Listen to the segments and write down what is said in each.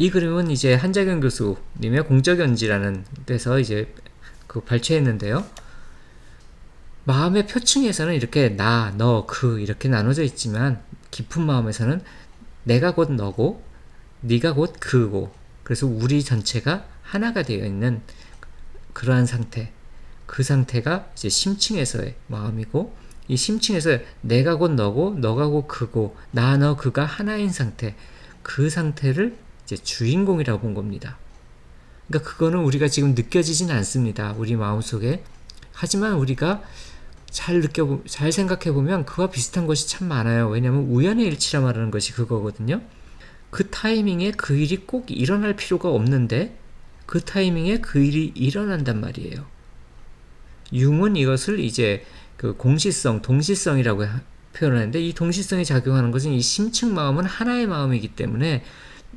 이 그림은 이제 한자경 교수님의 공적연지라는 데서 이제 그 발췌했는데요. 마음의 표층에서는 이렇게 나, 너, 그 이렇게 나눠져 있지만 깊은 마음에서는 내가 곧 너고 네가 곧 그고 그래서 우리 전체가 하나가 되어 있는 그러한 상태 그 상태가 이제 심층에서의 마음이고 이 심층에서 내가 곧 너고 너가 곧 그고 나 너 그가 하나인 상태 그 상태를 이제 주인공이라고 본 겁니다. 그러니까 그거는 우리가 지금 느껴지진 않습니다. 우리 마음속에 하지만 우리가 잘 느껴 잘 생각해 보면 그와 비슷한 것이 참 많아요. 왜냐하면 우연의 일치라 말하는 것이 그거거든요. 그 타이밍에 그 일이 꼭 일어날 필요가 없는데 그 타이밍에 그 일이 일어난단 말이에요. 융은 이것을 이제 그 공시성, 동시성이라고 표현하는데 이 동시성이 작용하는 것은 이 심층 마음은 하나의 마음이기 때문에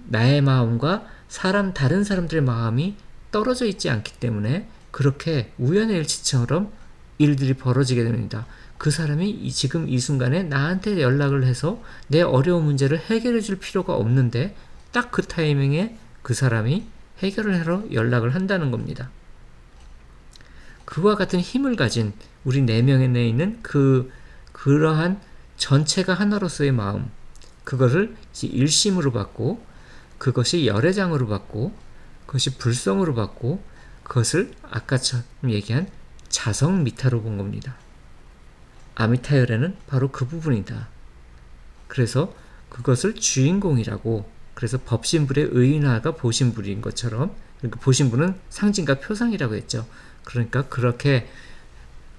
나의 마음과 사람 다른 사람들의 마음이 떨어져 있지 않기 때문에 그렇게 우연의 일치처럼 일들이 벌어지게 됩니다. 그 사람이 이 지금 이 순간에 나한테 연락을 해서 내 어려운 문제를 해결해 줄 필요가 없는데 딱 그 타이밍에 그 사람이 해결을 하러 연락을 한다는 겁니다. 그와 같은 힘을 가진 우리 네 명에 내 있는 그 그러한 전체가 하나로서의 마음 그것을 일심으로 받고 그것이 열애장으로 받고 그것이 불성으로 받고 그것을 아까처럼 얘기한 자성 미타로 본 겁니다. 아미타열에는 바로 그 부분이다. 그래서 그것을 주인공이라고 그래서 법신불의 의인화가 보신불인 것처럼 그러니까 보신불은 상징과 표상이라고 했죠. 그러니까 그렇게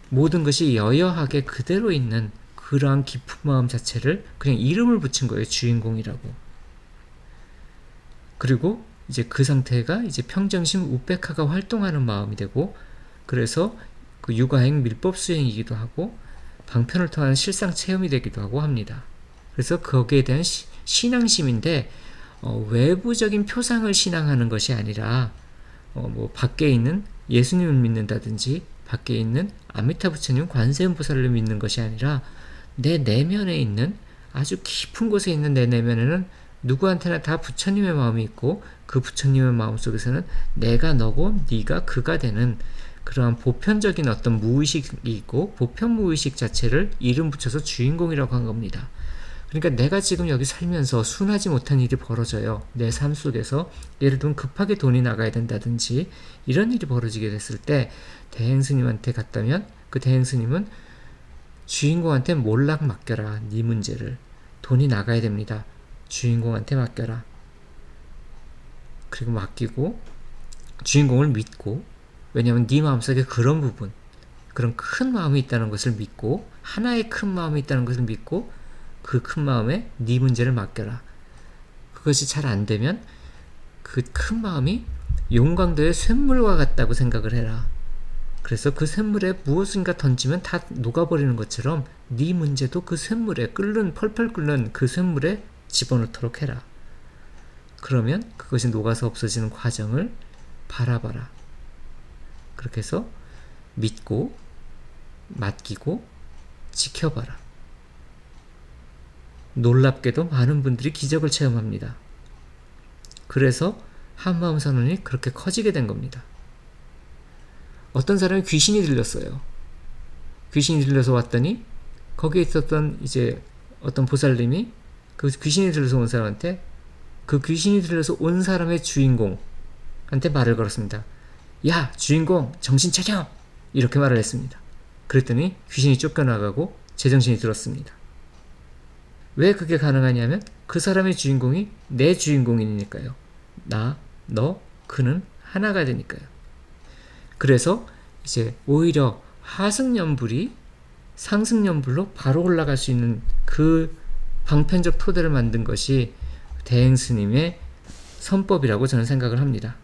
모든 것이 여여하게 그대로 있는 그러한 깊은 마음 자체를 그냥 이름을 붙인 거예요. 주인공이라고. 그리고 이제 그 상태가 이제 평정심 우백화가 활동하는 마음이 되고 그래서 그 육아행 밀법 수행이기도 하고 방편을 통한 실상 체험이 되기도 하고 합니다. 그래서 거기에 대한 시, 신앙심인데 어, 외부적인 표상을 신앙하는 것이 아니라 어, 뭐 밖에 있는 예수님을 믿는다든지 밖에 있는 아미타 부처님 관세음 보살을 믿는 것이 아니라 내 내면에 있는 아주 깊은 곳에 있는 내 내면에는 누구한테나 다 부처님의 마음이 있고 그 부처님의 마음 속에서는 내가 너고 네가 그가 되는 그러한 보편적인 어떤 무의식이 있고 보편 무의식 자체를 이름 붙여서 주인공이라고 한 겁니다. 그러니까 내가 지금 여기 살면서 순하지 못한 일이 벌어져요. 내 삶 속에서 예를 들면 급하게 돈이 나가야 된다든지 이런 일이 벌어지게 됐을 때 대행 스님한테 갔다면 그 대행 스님은 주인공한테 몰락 맡겨라 네 문제를 돈이 나가야 됩니다. 주인공한테 맡겨라. 그리고 맡기고 주인공을 믿고 왜냐하면 네 마음속에 그런 부분 그런 큰 마음이 있다는 것을 믿고 하나의 큰 마음이 있다는 것을 믿고 그 큰 마음에 네 문제를 맡겨라. 그것이 잘 안 되면 그 큰 마음이 용광도의 쇳물과 같다고 생각을 해라. 그래서 그 쇳물에 무엇인가 던지면 다 녹아버리는 것처럼 네 문제도 그 쇳물에 끓는 펄펄 끓는 그 쇳물에 집어넣도록 해라. 그러면 그것이 녹아서 없어지는 과정을 바라봐라. 그렇게 해서 믿고 맡기고 지켜봐라. 놀랍게도 많은 분들이 기적을 체험합니다. 그래서 한마음 선언이 그렇게 커지게 된 겁니다. 어떤 사람이 귀신이 들렸어요. 귀신이 들려서 왔더니 거기에 있었던 이제 어떤 보살님이 그 귀신이 들려서 온 사람한테 그 귀신이 들려서 온 사람의 주인공한테 말을 걸었습니다. 야, 주인공, 정신 차려! 이렇게 말을 했습니다. 그랬더니 귀신이 쫓겨나가고 제정신이 들었습니다. 왜 그게 가능하냐면 그 사람의 주인공이 내 주인공이니까요. 나, 너, 그는 하나가 되니까요. 그래서 이제 오히려 하승연불이 상승연불로 바로 올라갈 수 있는 그 방편적 토대를 만든 것이 대행 스님의 선법이라고 저는 생각을 합니다.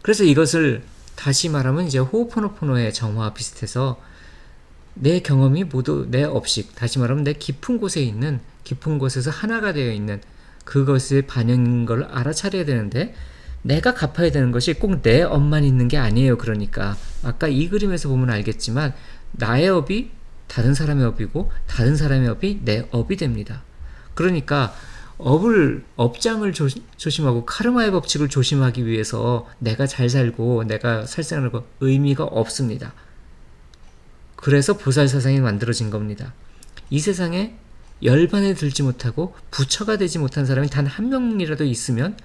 그래서 이것을 다시 말하면 이제 호호포노포노의 정화와 비슷해서 내 경험이 모두 내 업식, 다시 말하면 내 깊은 곳에 있는 깊은 곳에서 하나가 되어 있는 그것의 반영인 걸 알아차려야 되는데 내가 갚아야 되는 것이 꼭 내 업만 있는 게 아니에요. 그러니까 아까 이 그림에서 보면 알겠지만 나의 업이 다른 사람의 업이고 다른 사람의 업이 내 업이 됩니다. 그러니까 업을 업장을 조, 조심 하고 카르마의 법칙을 조심하기 위해서 내가 잘 살고 내가 살생하는 거 의미가 없습니다. 그래서 보살 사상이 만들어진 겁니다. 이 세상에 열반에 들지 못하고 부처가 되지 못한 사람이 단 한 명이라도 있으면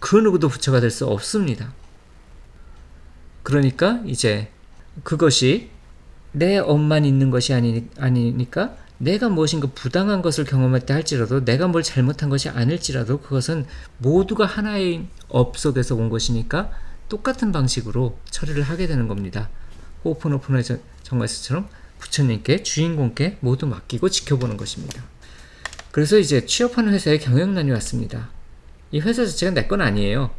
그 누구도 부처가 될 수 없습니다. 그러니까 이제 그것이 내 업만 있는 것이 아니, 아니니까 내가 무엇인가 부당한 것을 경험했다 할지라도 내가 뭘 잘못한 것이 아닐지라도 그것은 모두가 하나의 업 속에서 온 것이니까 똑같은 방식으로 처리를 하게 되는 겁니다. 호프노프노의 정말스처럼 부처님께 주인공께 모두 맡기고 지켜보는 것입니다. 그래서 이제 취업하는 회사에 경영난이 왔습니다. 이 회사 자체가 내 건 아니에요.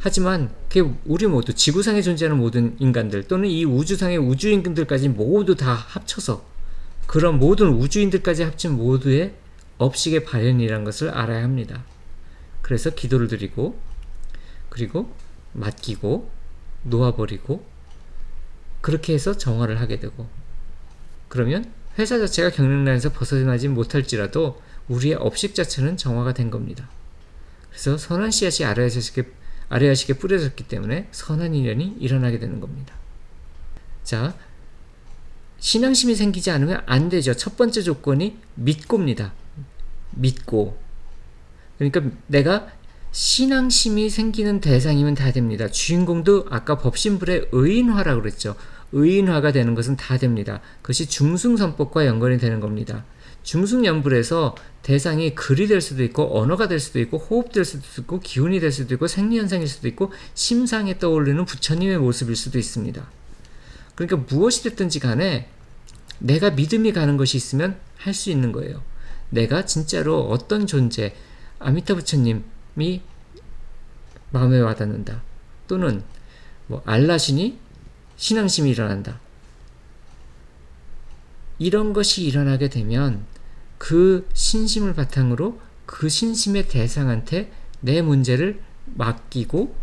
하지만 그게 우리 모두 지구상에 존재하는 모든 인간들 또는 이 우주상의 우주인들까지 모두 다 합쳐서 그런 모든 우주인들까지 합친 모두의 업식의 발현이라는 것을 알아야 합니다. 그래서 기도를 드리고 그리고 맡기고 놓아버리고 그렇게 해서 정화를 하게 되고 그러면 회사 자체가 경영난에서 벗어나지 못할지라도 우리의 업식 자체는 정화가 된 겁니다. 그래서 선한 씨앗이 아래아식에, 아래아식에 뿌려졌기 때문에 선한 인연이 일어나게 되는 겁니다. 자, 신앙심이 생기지 않으면 안 되죠. 첫 번째 조건이 믿고입니다. 믿고. 그러니까 내가 신앙심이 생기는 대상이면 다 됩니다. 주인공도 아까 법신불의 의인화라고 그랬죠. 의인화가 되는 것은 다 됩니다. 그것이 중승선법과 연관이 되는 겁니다. 중승연불에서 대상이 글이 될 수도 있고 언어가 될 수도 있고 호흡 될 수도 있고 기운이 될 수도 있고 생리현상일 수도 있고 심상에 떠올리는 부처님의 모습일 수도 있습니다. 그러니까 무엇이 됐든지 간에 내가 믿음이 가는 것이 있으면 할 수 있는 거예요. 내가 진짜로 어떤 존재, 아미타 부처님이 마음에 와닿는다. 또는 뭐 알라신이 신앙심이 일어난다. 이런 것이 일어나게 되면 그 신심을 바탕으로 그 신심의 대상한테 내 문제를 맡기고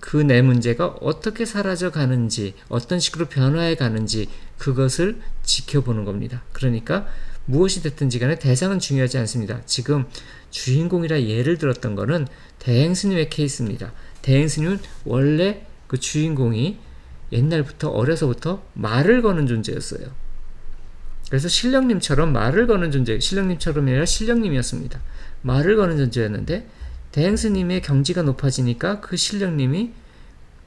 그 내 문제가 어떻게 사라져 가는지, 어떤 식으로 변화해 가는지 그것을 지켜보는 겁니다. 그러니까 무엇이 됐든지 간에 대상은 중요하지 않습니다. 지금 주인공이라 예를 들었던 거는 대행스님의 케이스입니다. 대행스님은 원래 그 주인공이 옛날부터 어려서부터 말을 거는 존재였어요. 그래서 신령님처럼 말을 거는 존재, 신령님처럼이 아니라 신령님이었습니다. 말을 거는 존재였는데 대행스님의 경지가 높아지니까 그 신령님이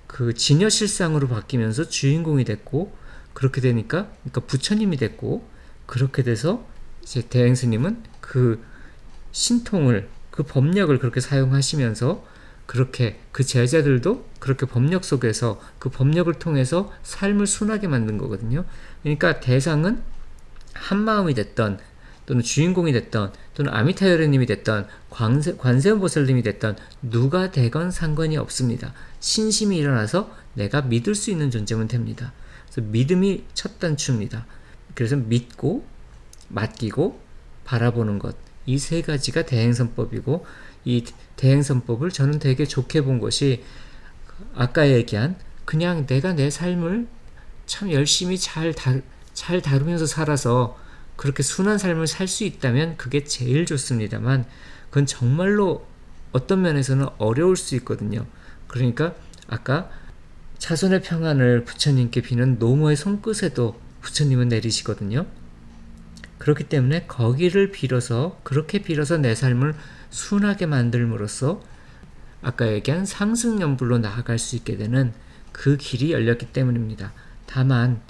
그 진여실상으로 바뀌면서 주인공이 됐고 그렇게 되니까 그러니까 부처님이 됐고 그렇게 돼서 이제 대행스님은 그 신통을 그 법력을 그렇게 사용하시면서 그렇게 그 제자들도 그렇게 법력 속에서 그 법력을 통해서 삶을 순하게 만든 거거든요. 그러니까 대상은 한 마음이 됐던 또는 주인공이 됐던 또는 아미타여르님이 됐던 관세, 관세음 보살님이 됐던 누가 되건 상관이 없습니다. 신심이 일어나서 내가 믿을 수 있는 존재면 됩니다. 그래서 믿음이 첫 단추입니다. 그래서 믿고 맡기고 바라보는 것. 이 세 가지가 대행선법이고 이 대행선법을 저는 되게 좋게 본 것이 아까 얘기한 그냥 내가 내 삶을 참 열심히 잘, 다, 잘 다루면서 살아서 그렇게 순한 삶을 살 수 있다면 그게 제일 좋습니다만 그건 정말로 어떤 면에서는 어려울 수 있거든요. 그러니까 아까 자손의 평안을 부처님께 비는 노모의 손끝에도 부처님은 내리시거든요. 그렇기 때문에 거기를 빌어서 그렇게 빌어서 내 삶을 순하게 만들므로써 아까 얘기한 상승연불로 나아갈 수 있게 되는 그 길이 열렸기 때문입니다. 다만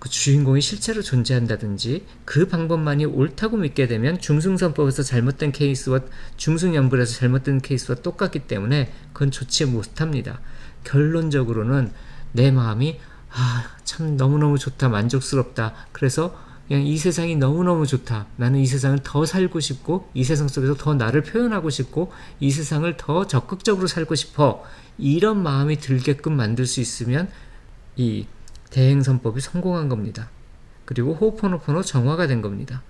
그 주인공이 실제로 존재한다든지 그 방법만이 옳다고 믿게 되면 중승선법에서 잘못된 케이스와 중승연불에서 잘못된 케이스와 똑같기 때문에 그건 좋지 못합니다. 결론적으로는 내 마음이 아, 참 너무너무 좋다, 만족스럽다. 그래서 그냥 이 세상이 너무너무 좋다. 나는 이 세상을 더 살고 싶고, 이 세상 속에서 더 나를 표현하고 싶고, 이 세상을 더 적극적으로 살고 싶어. 이런 마음이 들게끔 만들 수 있으면 이 대행선법이 성공한 겁니다. 그리고 호포노포노 정화가 된 겁니다.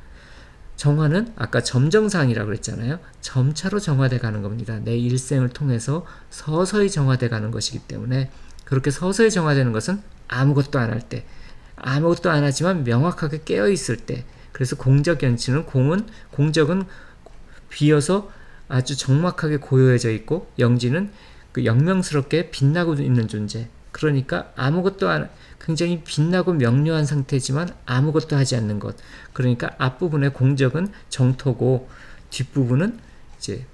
정화는 아까 점정상이라고 그랬잖아요. 점차로 정화돼 가는 겁니다. 내 일생을 통해서 서서히 정화돼 가는 것이기 때문에 그렇게 서서히 정화되는 것은 아무것도 안 할 때, 아무것도 안 하지만 명확하게 깨어 있을 때 그래서 공적 연치는 공은 공적은 비어서 아주 적막하게 고요해져 있고 영지는 그 영명스럽게 빛나고 있는 존재. 그러니까 아무것도 안, 굉장히 빛나고 명료한 상태지만 아무것도 하지 않는 것. 그러니까 앞부분의 공적은 정토고 뒷부분은 이제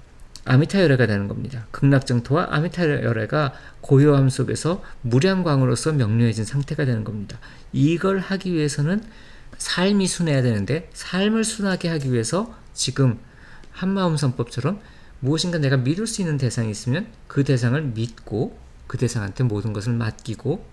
아미타 열애가 되는 겁니다. 극락정토와 아미타 열애가 고요함 속에서 무량광으로서 명료해진 상태가 되는 겁니다. 이걸 하기 위해서는 삶이 순해야 되는데 삶을 순하게 하기 위해서 지금 한마음선법처럼 무엇인가 내가 믿을 수 있는 대상이 있으면 그 대상을 믿고 그 대상한테 모든 것을 맡기고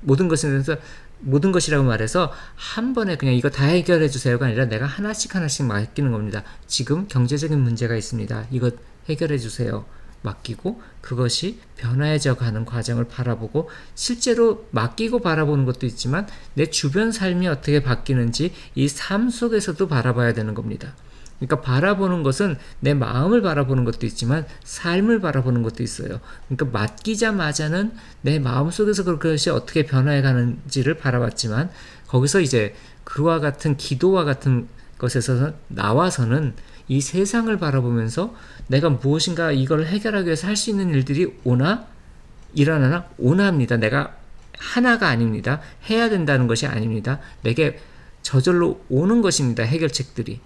모든 것에 대해서 모든 것이라고 말해서 한 번에 그냥 이거 다 해결해 주세요가 아니라 내가 하나씩 하나씩 맡기는 겁니다. 지금 경제적인 문제가 있습니다. 이거 해결해 주세요. 맡기고 그것이 변화해져 가는 과정을 바라보고 실제로 맡기고 바라보는 것도 있지만 내 주변 삶이 어떻게 바뀌는지 이 삶 속에서도 바라봐야 되는 겁니다. 그러니까 바라보는 것은 내 마음을 바라보는 것도 있지만 삶을 바라보는 것도 있어요. 그러니까 맡기자마자는 내 마음 속에서 그것이 어떻게 변화해 가는지를 바라봤지만 거기서 이제 그와 같은 기도와 같은 것에서 나와서는 이 세상을 바라보면서 내가 무엇인가 이걸 해결하기 위해서 할 수 있는 일들이 오나 일어나나 오나 합니다. 내가 하나가 아닙니다. 해야 된다는 것이 아닙니다. 내게 저절로 오는 것입니다. 해결책들이.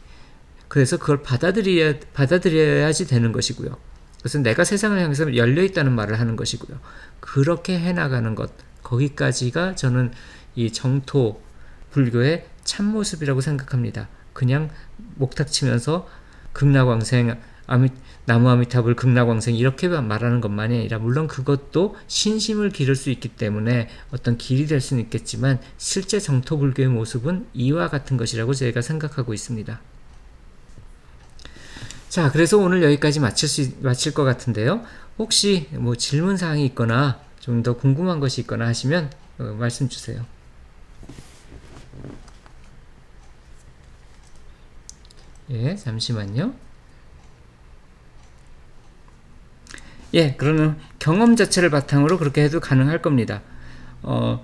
그래서 그걸 받아들여야, 받아들여야지 되는 것이고요. 그래서 내가 세상을 향해서 열려 있다는 말을 하는 것이고요. 그렇게 해나가는 것, 거기까지가 저는 이 정토 불교의 참모습이라고 생각합니다. 그냥 목탁 치면서 극락왕생, 아미, 나무 아미탑을 극락왕생 이렇게 말하는 것만이 아니라 물론 그것도 신심을 기를 수 있기 때문에 어떤 길이 될 수는 있겠지만 실제 정토 불교의 모습은 이와 같은 것이라고 제가 생각하고 있습니다. 자, 그래서 오늘 여기까지 마칠 수, 마칠 것 같은데요. 혹시 뭐 질문 사항이 있거나 좀 더 궁금한 것이 있거나 하시면 어, 말씀 주세요. 예, 잠시만요. 예, 그러면 경험 자체를 바탕으로 그렇게 해도 가능할 겁니다. 어,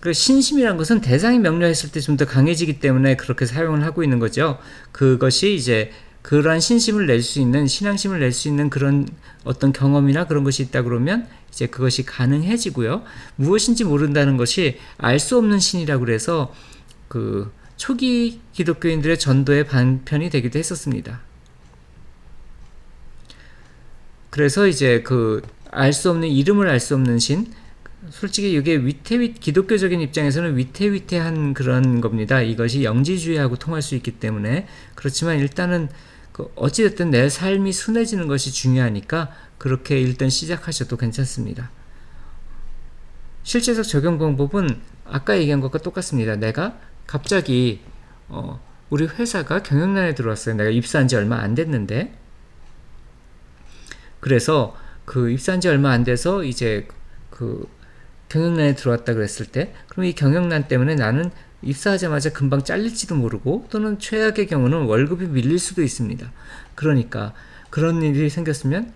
그 신심이란 것은 대상이 명료했을 때 좀 더 강해지기 때문에 그렇게 사용을 하고 있는 거죠. 그것이 이제 그러한 신심을 낼 수 있는 신앙심을 낼 수 있는 그런 어떤 경험이나 그런 것이 있다 그러면 이제 그것이 가능해지고요. 무엇인지 모른다는 것이 알 수 없는 신이라고 그래서 그 초기 기독교인들의 전도의 반편이 되기도 했었습니다. 그래서 이제 그 알 수 없는 이름을 알 수 없는 신 솔직히 이게 위태위 기독교적인 입장에서는 위태위태한 그런 겁니다. 이것이 영지주의하고 통할 수 있기 때문에 그렇지만 일단은 그 어찌됐든 내 삶이 순해지는 것이 중요하니까 그렇게 일단 시작하셔도 괜찮습니다. 실제적 적용 방법은 아까 얘기한 것과 똑같습니다. 내가 갑자기 어, 우리 회사가 경영난에 들어왔어요. 내가 입사한 지 얼마 안 됐는데 그래서 그 입사한 지 얼마 안 돼서 이제 그 경영난에 들어왔다 그랬을 때 그럼 이 경영난 때문에 나는 입사하자마자 금방 잘릴지도 모르고 또는 최악의 경우는 월급이 밀릴 수도 있습니다. 그러니까 그런 일이 생겼으면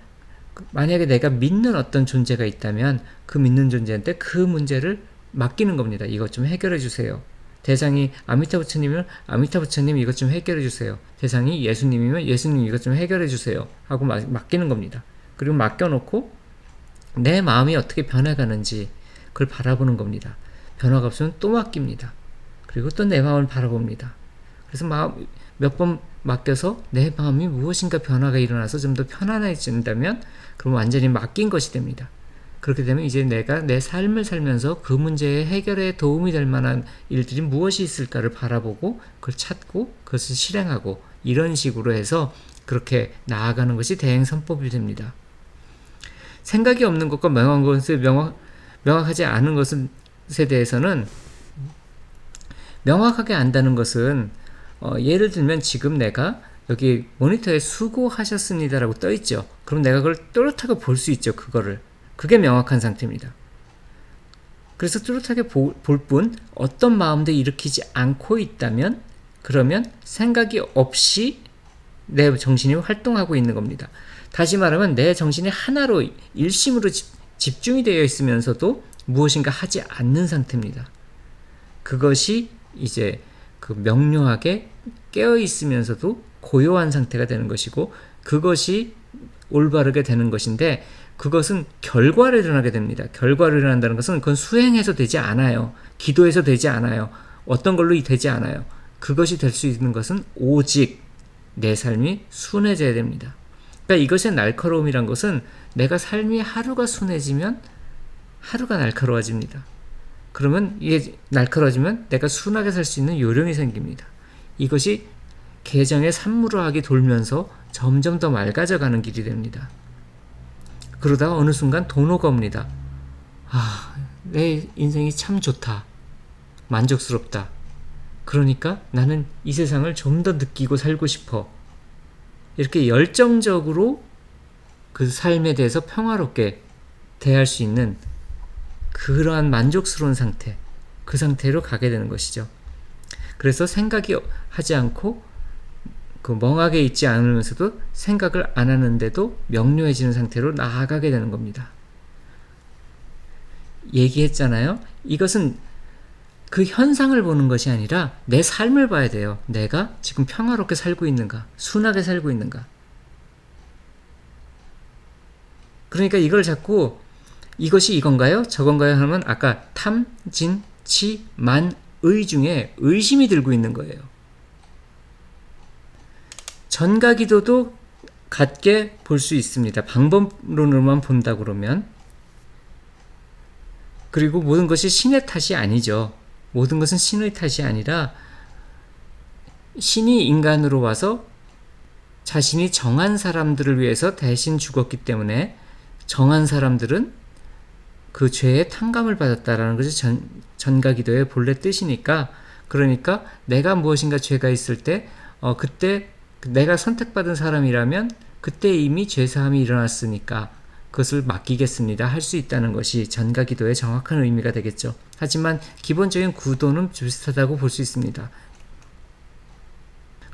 만약에 내가 믿는 어떤 존재가 있다면 그 믿는 존재한테 그 문제를 맡기는 겁니다. 이것 좀 해결해 주세요. 대상이 아미타 부처님이면 아미타 부처님 이것 좀 해결해 주세요. 대상이 예수님이면 예수님 이것 좀 해결해 주세요. 하고 맡기는 겁니다. 그리고 맡겨놓고 내 마음이 어떻게 변해가는지 그걸 바라보는 겁니다. 변화가 없으면 또 맡깁니다. 그리고 또 내 마음을 바라봅니다. 그래서 마음 몇 번 맡겨서 내 마음이 무엇인가 변화가 일어나서 좀 더 편안해진다면 그럼 완전히 맡긴 것이 됩니다. 그렇게 되면 이제 내가 내 삶을 살면서 그 문제의 해결에 도움이 될 만한 일들이 무엇이 있을까를 바라보고 그걸 찾고 그것을 실행하고 이런 식으로 해서 그렇게 나아가는 것이 대행선법이 됩니다. 생각이 없는 것과 명확한 것을 명확, 명확하지 않은 것에 대해서는 명확하게 안다는 것은 어, 예를 들면 지금 내가 여기 모니터에 수고하셨습니다라고 떠 있죠. 그럼 내가 그걸 또렷하게 볼 수 있죠. 그거를. 그게 명확한 상태입니다. 그래서 뚜렷하게 볼 뿐 어떤 마음도 일으키지 않고 있다면 그러면 생각이 없이 내 정신이 활동하고 있는 겁니다. 다시 말하면 내 정신이 하나로 일심으로 집, 집중이 되어 있으면서도 무엇인가 하지 않는 상태입니다. 그것이 이제 그 명료하게 깨어 있으면서도 고요한 상태가 되는 것이고 그것이 올바르게 되는 것인데 그것은 결과를 일어나게 됩니다. 결과를 일어난다는 것은 그건 수행해서 되지 않아요. 기도해서 되지 않아요. 어떤 걸로 되지 않아요. 그것이 될 수 있는 것은 오직 내 삶이 순해져야 됩니다. 그러니까 이것의 날카로움이란 것은 내가 삶이 하루가 순해지면 하루가 날카로워집니다. 그러면 이게 날카로워지면 내가 순하게 살 수 있는 요령이 생깁니다. 이것이 계정의 산무로하게 돌면서 점점 더 맑아져 가는 길이 됩니다. 그러다가 어느 순간 도노가 옵니다. 아, 내 인생이 참 좋다. 만족스럽다. 그러니까 나는 이 세상을 좀 더 느끼고 살고 싶어. 이렇게 열정적으로 그 삶에 대해서 평화롭게 대할 수 있는 그러한 만족스러운 상태, 그 상태로 가게 되는 것이죠. 그래서 생각이 하지 않고 그 멍하게 있지 않으면서도 생각을 안 하는데도 명료해지는 상태로 나아가게 되는 겁니다. 얘기했잖아요. 이것은 그 현상을 보는 것이 아니라 내 삶을 봐야 돼요. 내가 지금 평화롭게 살고 있는가, 순하게 살고 있는가. 그러니까 이걸 자꾸 이것이 이건가요? 저건가요? 하면 아까 탐, 진, 치, 만, 의 중에 의심이 들고 있는 거예요. 전가 기도도 같게 볼 수 있습니다. 방법론으로만 본다 그러면. 그리고 모든 것이 신의 탓이 아니죠. 모든 것은 신의 탓이 아니라 신이 인간으로 와서 자신이 정한 사람들을 위해서 대신 죽었기 때문에 정한 사람들은 그 죄의 탕감을 받았다라는 것이 전, 전가기도의 본래 뜻이니까 그러니까 내가 무엇인가 죄가 있을 때 어, 그때 내가 선택받은 사람이라면 그때 이미 죄사함이 일어났으니까 그것을 맡기겠습니다. 할 수 있다는 것이 전가기도의 정확한 의미가 되겠죠. 하지만 기본적인 구도는 비슷하다고 볼 수 있습니다.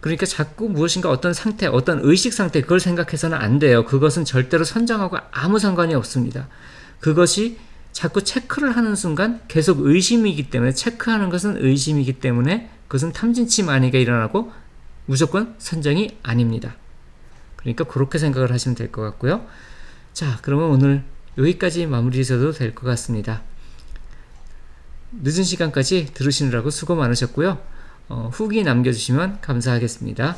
그러니까 자꾸 무엇인가 어떤 상태, 어떤 의식 상태, 그걸 생각해서는 안 돼요. 그것은 절대로 선정하고 아무 상관이 없습니다. 그것이 자꾸 체크를 하는 순간 계속 의심이기 때문에 체크하는 것은 의심이기 때문에 그것은 탐진치 만이가 일어나고 무조건 선정이 아닙니다. 그러니까 그렇게 생각을 하시면 될 것 같고요. 자, 그러면 오늘 여기까지 마무리 해도 될 것 같습니다. 늦은 시간까지 들으시느라고 수고 많으셨고요. 어, 후기 남겨주시면 감사하겠습니다.